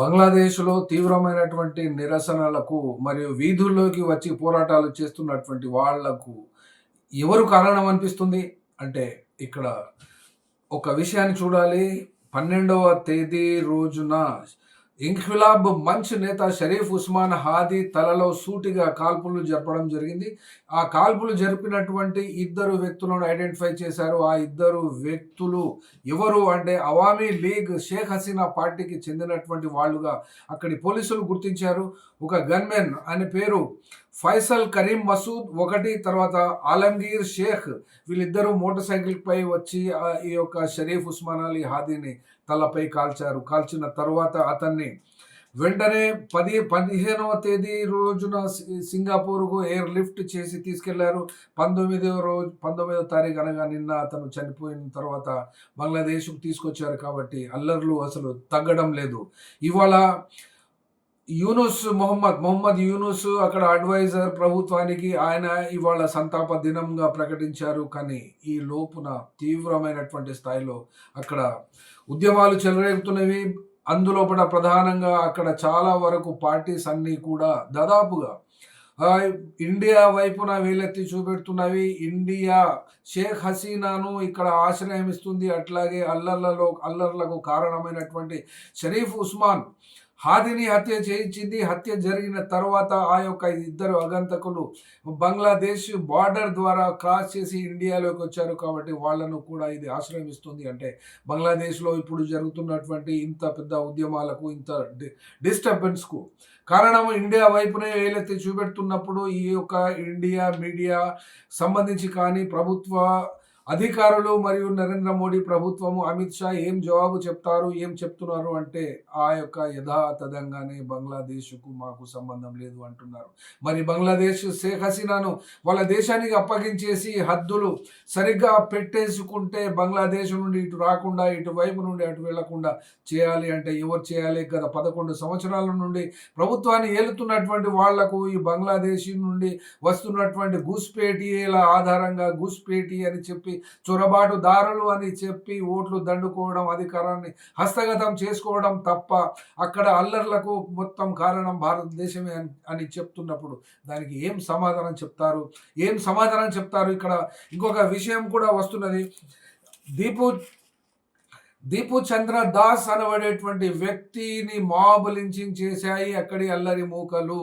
బంగ్లాదేశ్లో తీవ్రమైనటువంటి నిరసనలకు మరియు వీధుల్లోకి వచ్చి పోరాటాలు చేస్తున్నటువంటి వాళ్ళకు ఎవరు కారణం అనిపిస్తుంది? అంటే ఇక్కడ ఒక విషయాన్ని చూడాలి. పన్నెండవ తేదీ రోజున ఇంక్విలాబ్ మంచ్ నేత షరీఫ్ ఉస్మాన్ హాదీ తలలో సూటిగా కాల్పులు జరపడం జరిగింది. ఆ కాల్పులు జరిపినటువంటి ఇద్దరు వ్యక్తులను ఐడెంటిఫై చేశారు. ఆ ఇద్దరు వ్యక్తులు ఎవరు అంటే అవామీ లీగ్ షేక్ హసీనా పార్టీకి చెందినటువంటి వాళ్ళుగా అక్కడి పోలీసులు గుర్తించారు. ఒక గన్మెన్ అనే పేరు ఫైసల్ కరీం మసూద్ ఒకటి తర్వాత ఆలంగీర్ షేక్. వీళ్ళిద్దరూ మోటార్ సైకిల్పై వచ్చి ఈ యొక్క షరీఫ్ ఉస్మాన్ అలీ హాదీని తలపై కాల్చారు. కాల్చిన తర్వాత అతన్ని వెంటనే పది పదిహేనవ తేదీ రోజున సింగపూర్కు ఎయిర్ లిఫ్ట్ చేసి తీసుకెళ్ళారు. పంతొమ్మిదవ రోజు పంతొమ్మిదవ తారీఖు అనగా నిన్న అతను చనిపోయిన తర్వాత బంగ్లాదేశ్కు తీసుకొచ్చారు కాబట్టి అల్లర్లు అసలు తగ్గడం లేదు. ఇవాళ యూనుస్ మొహమ్మద్ మొహమ్మద్ యూనుస్ అక్కడ అడ్వైజర్ ప్రభుత్వానికి ఆయన ఇవాళ సంతాప దినంగా ప్రకటించారు. కానీ ఈ లోపున తీవ్రమైనటువంటి స్థాయిలో అక్కడ ఉద్యమాలు చెలరేగుతున్నవి. అందులోపల ప్రధానంగా అక్కడ చాలా వరకు పార్టీస్ అన్నీ కూడా దాదాపుగా ఇండియా వైపున వేలెత్తి చూపెడుతున్నవి. ఇండియా షేక్ హసీనాను ఇక్కడ ఆశ్రయం ఇస్తుంది అట్లాగే అల్లర్లలో అల్లర్లకు కారణమైనటువంటి షరీఫ్ ఉస్మాన్ హాదిని హత్య చేయించింది. హత్య జరిగిన తర్వాత ఆ యొక్క ఇద్దరు అగంతకులు బంగ్లాదేశ్ బార్డర్ ద్వారా క్రాస్ చేసి ఇండియాలోకి వచ్చారు కాబట్టి వాళ్ళను కూడా ఇది ఆశ్రమిస్తుంది అంటే బంగ్లాదేశ్లో ఇప్పుడు జరుగుతున్నటువంటి ఇంత పెద్ద ఉద్యమాలకు ఇంత డి డిస్టర్బెన్స్కు కారణం ఇండియా వైపునే వేలెత్తి చూపెడుతున్నప్పుడు ఈ యొక్క ఇండియా మీడియా సంబంధించి కానీ ప్రభుత్వ అధికారులు మరియు నరేంద్ర మోడీ ప్రభుత్వము అమిత్ షా ఏం జవాబు చెప్తారు ఏం చెప్తున్నారు అంటే ఆ యొక్క యథాతథంగానే బంగ్లాదేశ్కు మాకు సంబంధం లేదు అంటున్నారు. మరి బంగ్లాదేశ్ షేక్ హసీనాను వాళ్ళ దేశానికి అప్పగించేసి హద్దులు సరిగ్గా పెట్టేసుకుంటే బంగ్లాదేశ్ నుండి ఇటు రాకుండా ఇటువైపు నుండి అటు వెళ్ళకుండా చేయాలి అంటే ఎవరు చేయాలి? గత పదకొండు సంవత్సరాల నుండి ప్రభుత్వాన్ని ఏలుతున్నటువంటి వాళ్ళకు ఈ బంగ్లాదేశ్ నుండి వస్తున్నటువంటి గుస్పేటీల ఆధారంగా గుస్పేటీ అని చెప్పి చొరబాటుదారులు అని చెప్పి ఓట్లు దండుకోవడం అధికారాన్ని హస్తగతం చేసుకోవడం తప్ప అక్కడ అల్లర్లకు మొత్తం కారణం భారతదేశమే అని అని చెప్తున్నప్పుడు దానికి ఏం సమాధానం చెప్తారు? ఏం సమాధానం చెప్తారు? ఇక్కడ ఇంకొక విషయం కూడా వస్తున్నది. దీపు దీపు చంద్ర దాస్ అనబడేటువంటి వ్యక్తిని మాబ్ లించింగ్ చేశాయి అక్కడి అల్లరి మూకలు.